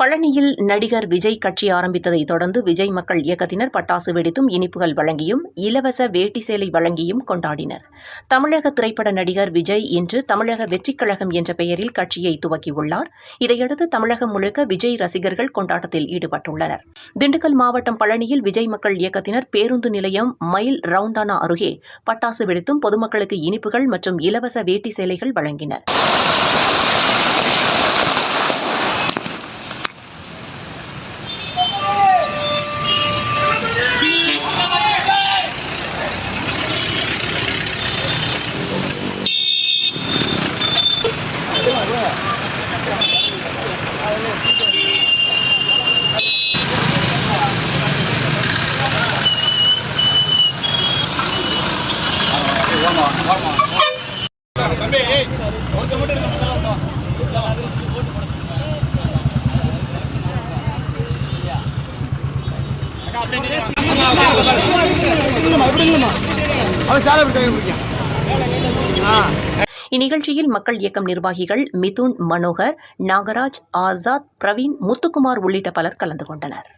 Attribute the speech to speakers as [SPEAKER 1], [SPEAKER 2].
[SPEAKER 1] பழனியில் நடிகர் விஜய் கட்சி ஆரம்பித்ததை தொடர்ந்து விஜய் மக்கள் இயக்கத்தினர் பட்டாசு வெடித்தும் இனிப்புகள் வழங்கியும் இலவச வேட்டி சேலை வழங்கியும் கொண்டாடினர். தமிழக திரைப்பட நடிகர் விஜய் இன்று தமிழக வெற்றிக் கழகம் என்ற பெயரில் கட்சியை துவக்கியுள்ளார். இதையடுத்து தமிழகம் முழுக்க விஜய் ரசிகர்கள் கொண்டாட்டத்தில் ஈடுபட்டுள்ளனர். திண்டுக்கல் மாவட்டம் பழனியில் விஜய் மக்கள் இயக்கத்தினர் பேருந்து நிலையம் மைல் ரவுண்டானா அருகே பட்டாசு வெடித்தும் பொதுமக்களுக்கு இனிப்புகள் மற்றும் இலவச வேட்டி சேலைகள் வழங்கினர்.
[SPEAKER 2] அவன் சாலை பிடிச்ச பிடிக்கும்
[SPEAKER 1] இந்நிகழ்ச்சியில் மக்கள் இயக்கம் நிர்வாகிகள் மிதுன் மனோகர் நாகராஜ் ஆசாத் பிரவீன் முத்துக்குமார் உள்ளிட்ட பலர் கலந்து கொண்டனர்.